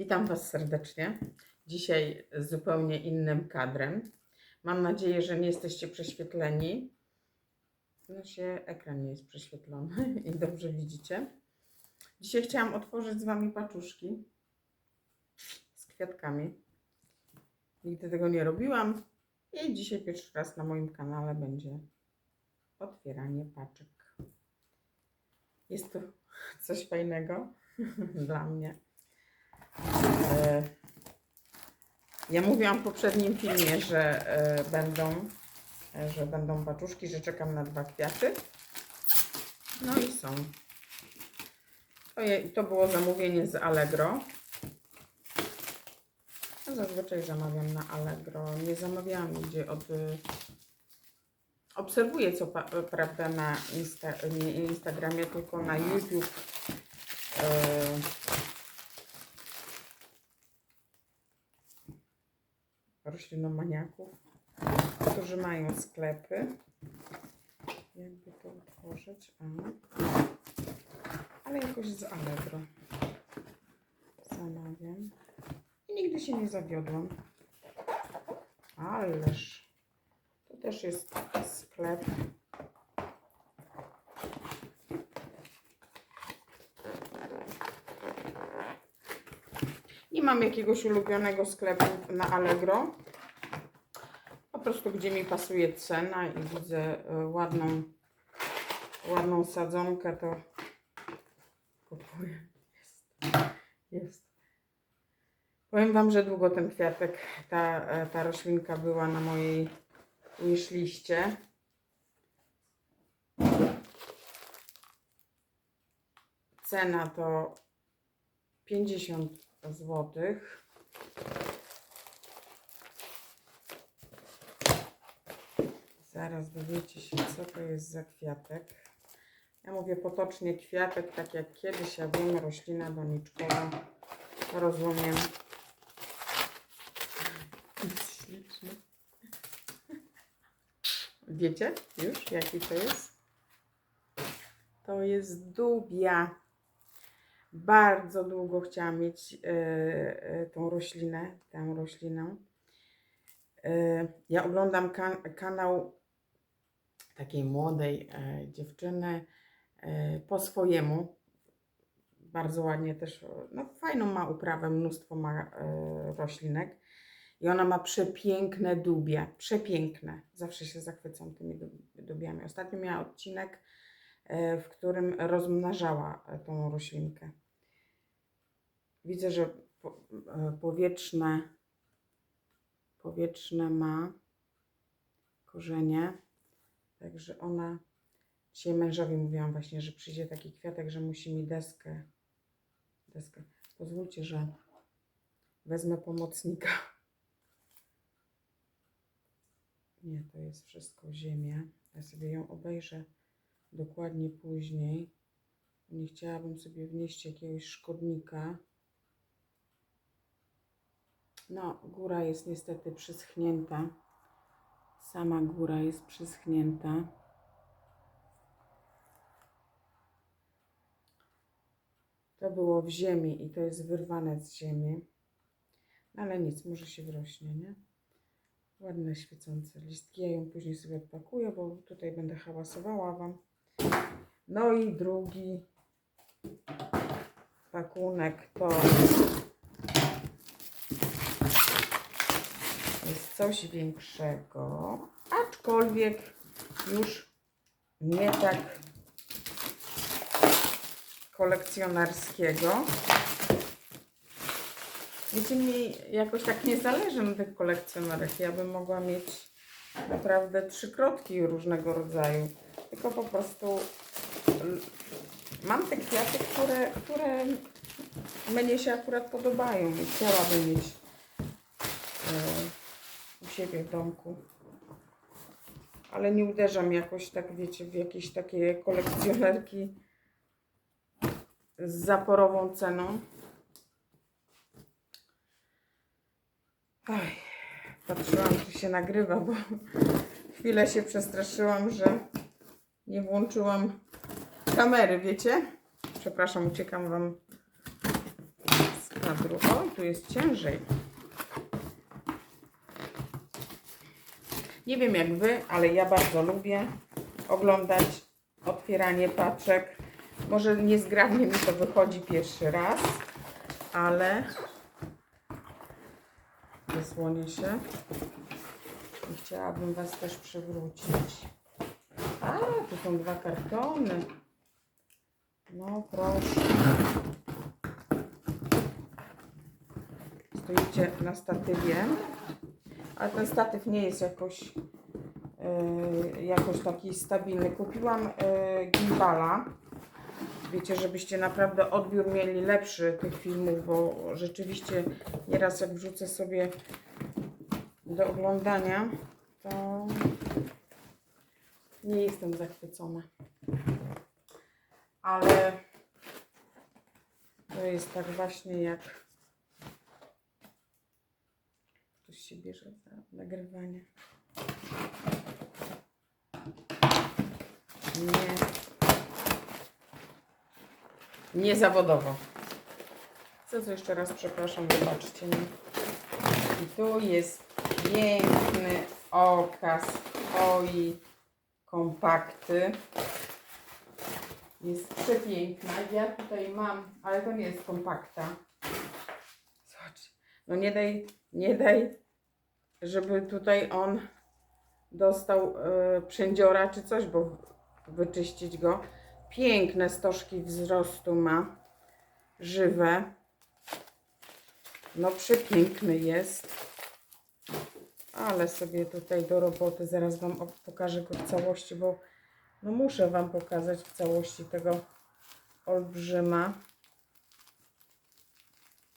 Witam Was serdecznie. Dzisiaj z zupełnie innym kadrem. Mam nadzieję, że nie jesteście prześwietleni. No się ekran nie jest prześwietlony i dobrze widzicie. Dzisiaj chciałam otworzyć z Wami paczuszki z kwiatkami. Nigdy tego nie robiłam i dzisiaj pierwszy raz na moim kanale będzie otwieranie paczek. Jest to coś fajnego dla mnie. E, Ja mówiłam w poprzednim filmie, że e, będą, e, że będą paczuszki, że czekam na dwa kwiaty. No i są. To, było zamówienie z Allegro. Ja zazwyczaj zamawiam na Allegro. Nie zamawiałam nigdzie od... Obserwuję co prawda na Insta, nie Instagramie, tylko na YouTube. Roślinomaniaków, którzy mają sklepy. Jakby to otworzyć? A. Ale jakoś z Allegro zamawiam. I nigdy się nie zawiodłam. Ależ to też jest sklep. Nie mam jakiegoś ulubionego sklepu na Allegro. Po prostu gdzie mi pasuje cena i widzę e, ładną, ładną sadzonkę, to kupuję. Jest. Jest. Powiem Wam, że długo ten kwiatek, ta, e, ta roślinka była na mojej wishliście. Cena to 50 złotych. Zaraz dowiecie się, co to jest za kwiatek. Ja mówię potocznie kwiatek, tak jak kiedyś, ja wiem, roślina doniczkowa. Rozumiem. Śliczny. Wiecie już, jaki to jest? To jest dubia. Bardzo długo chciałam mieć e, e, tą roślinę, tę roślinę. E, ja oglądam kan kanał takiej młodej dziewczyny po swojemu. Bardzo ładnie też, no fajną ma uprawę, mnóstwo ma roślinek. I ona ma przepiękne dubie, przepiękne. Zawsze się zachwycam tymi dub- dubiami. Ostatnio miała odcinek, w którym rozmnażała tą roślinkę. Widzę, że e, powietrzne, powietrzne ma korzenie. Także ona. Dzisiaj mężowi mówiłam właśnie, że przyjdzie taki kwiatek, że musi mi deskę. Deskę. Pozwólcie, że wezmę pomocnika. Nie, to jest wszystko ziemia. Ja sobie ją obejrzę dokładnie później. Nie chciałabym sobie wnieść jakiegoś szkodnika. No, góra jest niestety przyschnięta. Sama góra jest przyschnięta. To było w ziemi i to jest wyrwane z ziemi. No ale nic, może się wrośnie, nie? Ładne, świecące listki. Ja ją później sobie odpakuję, bo tutaj będę hałasowała Wam. No i drugi pakunek to jest coś większego, aczkolwiek już nie tak kolekcjonerskiego. Wiecie, mi jakoś tak nie zależy na tych kolekcjonerach. Ja bym mogła mieć naprawdę trzykrotki różnego rodzaju. Tylko po prostu mam te kwiaty, które, które mnie się akurat podobają i chciałabym mieć e, u siebie w domku. Ale nie uderzam jakoś tak, wiecie, w jakieś takie kolekcjonerki z zaporową ceną. Oj, patrzyłam, czy się nagrywa, bo chwilę się przestraszyłam, że nie włączyłam kamery, wiecie? Przepraszam, uciekam Wam z na drugą. Oj, tu jest ciężej. Nie wiem jak wy, ale ja bardzo lubię oglądać otwieranie paczek. Może niezgrabnie mi to wychodzi pierwszy raz, ale wysłonię się i chciałabym Was też przywrócić. A, tu są dwa kartony. No proszę. Stoicie na statywie. Ale ten statyw nie jest jakoś, yy, jakoś taki stabilny. Kupiłam yy, gimbala. Wiecie, żebyście naprawdę odbiór mieli lepszy tych filmów, bo rzeczywiście nieraz jak wrzucę sobie do oglądania, to nie jestem zachwycona. Ale to jest tak właśnie jak się bierze za nagrywanie. Nie. Zawodowo. Co co jeszcze raz przepraszam, wybaczcie mi. I tu jest piękny okaz oi kompakty. Jest przepiękna. Ja tutaj mam, ale to nie jest kompakta. Zobacz. No nie daj, nie daj, żeby tutaj on dostał e, przędziora czy coś, bo wyczyścić go. Piękne stożki wzrostu ma. Żywe. No przepiękny jest. Ale sobie tutaj do roboty zaraz Wam pokażę go w całości, bo no muszę Wam pokazać w całości tego olbrzyma.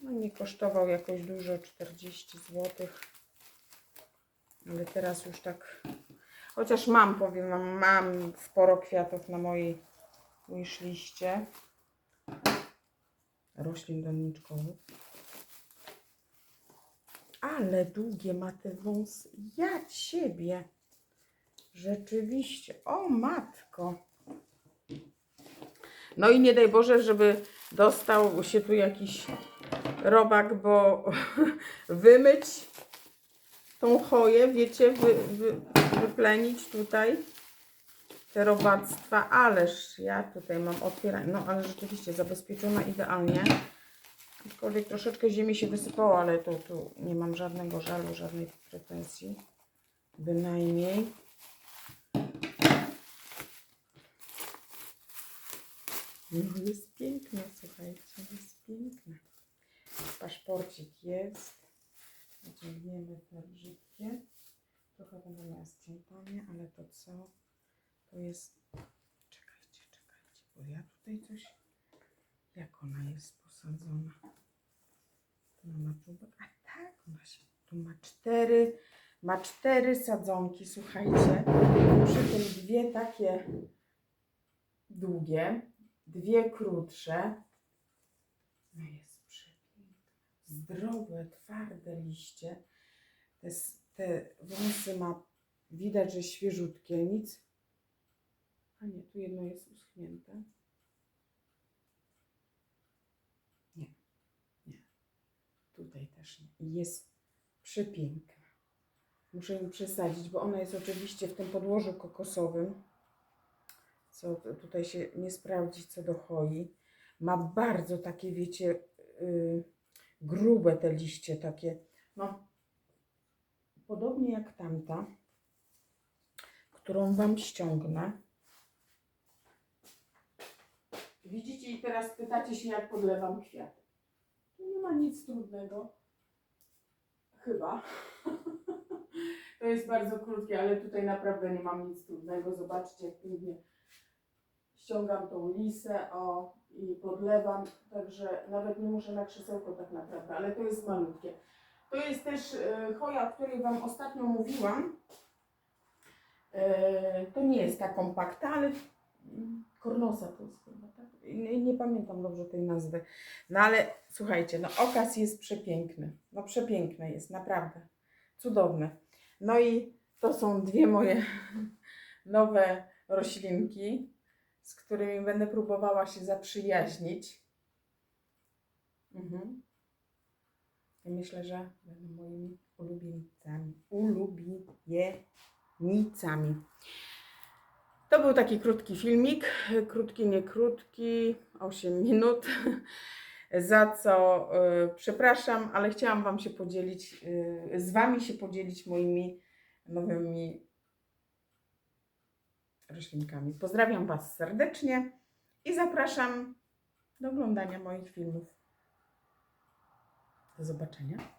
No nie kosztował jakoś dużo, 40 zł. Ale teraz już tak, chociaż mam, powiem Wam, mam sporo kwiatów na mojej wishliście. Roślin doniczkowych. Ale długie ma te wąsy. Ja ciebie. Rzeczywiście. O matko. No i nie daj Boże, żeby dostał się tu jakiś robak, bo wymyć tą choję, wiecie, wy, wy, wyplenić tutaj te robactwa. Ależ ja tutaj mam otwieranie. No ale rzeczywiście zabezpieczona idealnie. Aczkolwiek troszeczkę ziemi się wysypało, ale to tu nie mam żadnego żalu, żadnej pretensji. Bynajmniej. No jest piękne, słuchajcie, jest piękne. Paszporcik jest. Wyciągniemy te brzydkie. Trochę będę miała ściętanie, ale to co? To jest... Czekajcie, czekajcie, bo ja tutaj coś... Jak ona jest posadzona? Ona ma tu... A tak, ona się... Tu ma cztery... Ma cztery sadzonki, słuchajcie. Przy tym dwie takie długie, dwie krótsze. No jest przepiękne. Zdrowe, twarde liście. Te, te wąsy ma, widać, że świeżutkie, nic. A nie, tu jedno jest uschnięte. Nie, nie. Tutaj też nie. Jest przepiękna. Muszę ją przesadzić, bo ona jest oczywiście w tym podłożu kokosowym co tutaj się nie sprawdzi co do choi. Ma bardzo takie, wiecie, yy, grube te liście takie. No, podobnie jak tamta, którą Wam ściągnę. Widzicie i teraz pytacie się, jak podlewam kwiat. Tu nie ma nic trudnego. Chyba. To jest bardzo krótkie, ale tutaj naprawdę nie mam nic trudnego. Zobaczcie, jak pięknie ściągam tą lisę o, i podlewam, także nawet nie muszę na krzesełko tak naprawdę, ale to jest malutkie. To jest też e, choja, o której Wam ostatnio mówiłam. E, to nie jest ta kompakta, ale kornosa to jest chyba, tak? Nie, nie pamiętam dobrze tej nazwy. No ale słuchajcie, no okaz jest przepiękny. No przepiękny jest, naprawdę. Cudowny. No i to są dwie moje nowe roślinki z którymi będę próbowała się zaprzyjaźnić. Mhm. myślę, że będą moimi ulubienicami. Ulubienicami. To był taki krótki filmik. Krótki, nie krótki, 8 minut. Za co y, przepraszam, ale chciałam Wam się podzielić, y, z Wami się podzielić moimi nowymi roślinkami. Pozdrawiam Was serdecznie i zapraszam do oglądania moich filmów. Do zobaczenia.